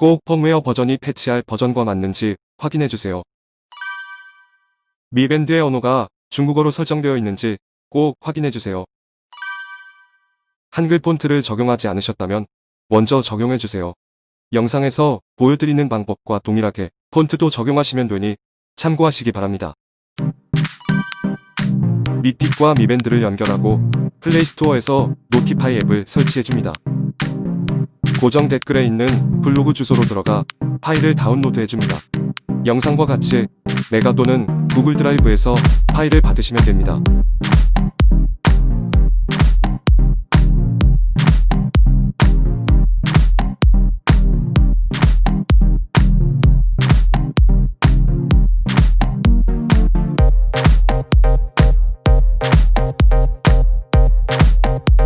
꼭 펌웨어 버전이 패치할 버전과 맞는지 확인해주세요. 미 밴드의 언어가 중국어로 설정되어 있는지 꼭 확인해주세요. 한글 폰트를 적용하지 않으셨다면 먼저 적용해주세요. 영상에서 보여드리는 방법과 동일하게 폰트도 적용하시면 되니 참고하시기 바랍니다. 미픽과 미밴드를 연결하고 플레이스토어에서 노티파이 앱을 설치해줍니다. 고정 댓글에 있는 블로그 주소로 들어가 파일을 다운로드 해줍니다. 영상과 같이 메가 또는 구글 드라이브에서 파일을 받으시면 됩니다.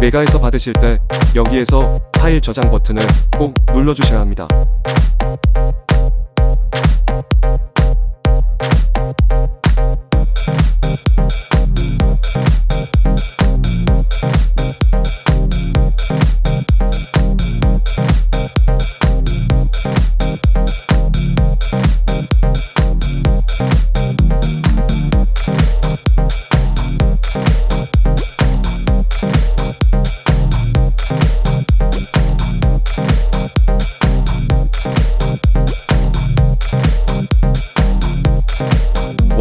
메가에서 받으실 때 여기에서 파일 저장 버튼을 꼭 눌러주셔야 합니다.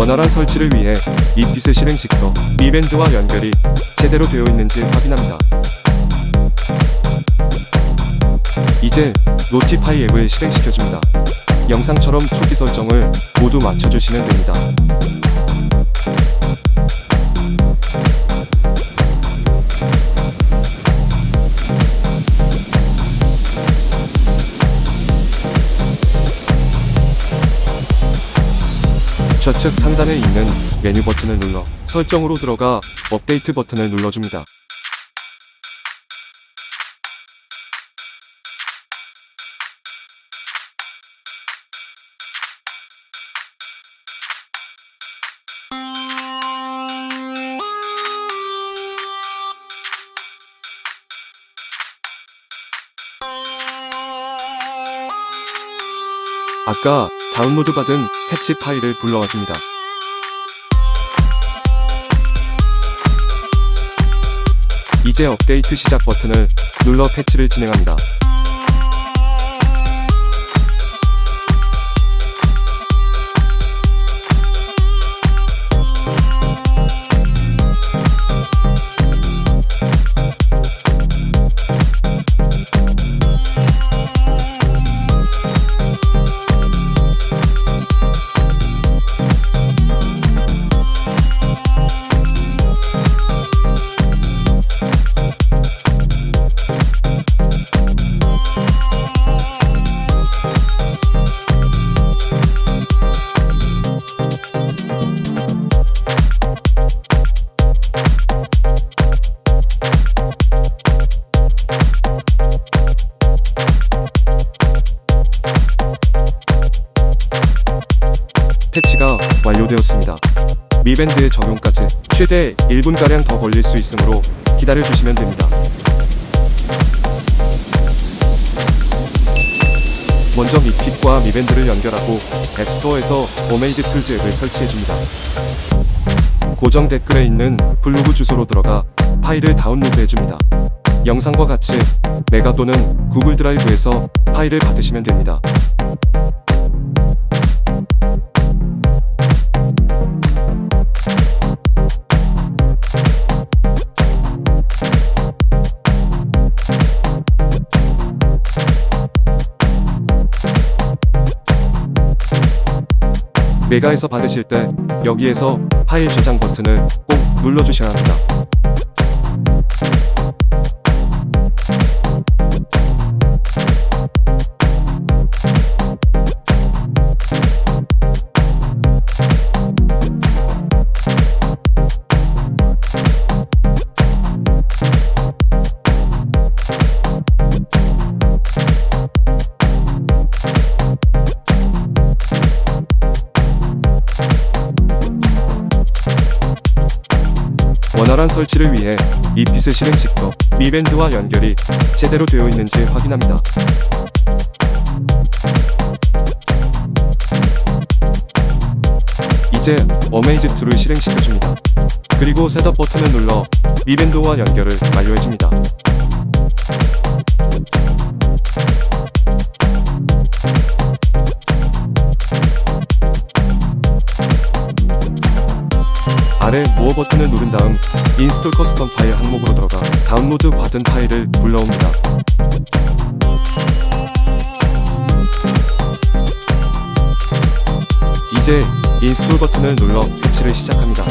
원활한 설치를 위해 이핏의 실행 시켜 미밴드와 연결이 제대로 되어 있는지 확인합니다. 이제 노티파이 앱을 실행시켜줍니다. 영상처럼 초기 설정을 모두 맞춰주시면 됩니다. 좌측 상단에 있는 메뉴 버튼을 눌러 설정으로 들어가 업데이트 버튼을 눌러줍니다. 아까 다운로드 받은 패치 파일을 불러와 줍니다. 이제 업데이트 시작 버튼을 눌러 패치를 진행합니다. 완료되었습니다. 미밴드의 적용까지 최대 1분가량 더 걸릴 수 있으므로 기다려주시면 됩니다. 먼저 미핏과 미밴드를 연결하고 앱스토어에서 오메이드 툴즈 앱을 설치해줍니다. 고정 댓글에 있는 블로그 주소로 들어가 파일을 다운로드 해줍니다. 영상과 같이 메가 또는 구글 드라이브에서 파일을 받으시면 됩니다. 메가에서 받으실 때 여기에서 파일 저장 버튼을 꼭 눌러주셔야 합니다. 원활한 설치를 위해 이 핏을 실행 직후 미밴드와 연결이 제대로 되어 있는지 확인합니다. 이제 어메이즈2를 실행시켜줍니다. 그리고 셋업 버튼을 눌러 미밴드와 연결을 완료해줍니다. 아래 무어 버튼을 누른 다음 인스톨 커스텀 파일 항목으로 들어가 다운로드 받은 파일을 불러옵니다. 이제 인스톨 버튼을 눌러 배치를 시작합니다.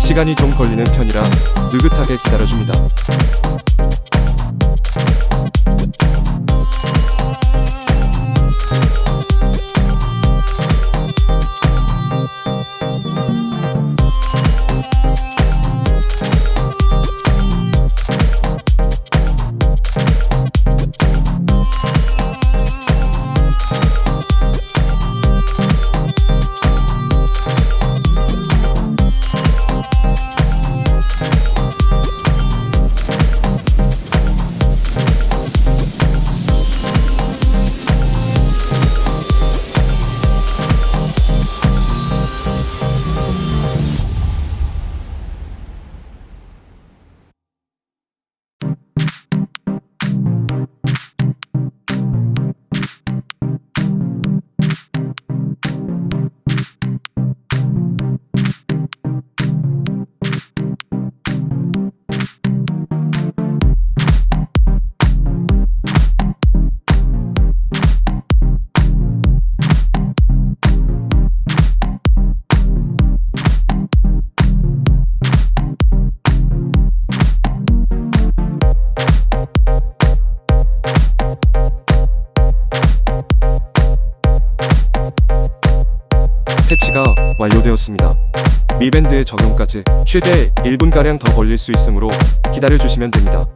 시간이 좀 걸리는 편이라 느긋하게 기다려줍니다. 완료되었습니다. 미밴드의 적용까지 최대 1분가량 더 걸릴 수 있으므로 기다려주시면 됩니다.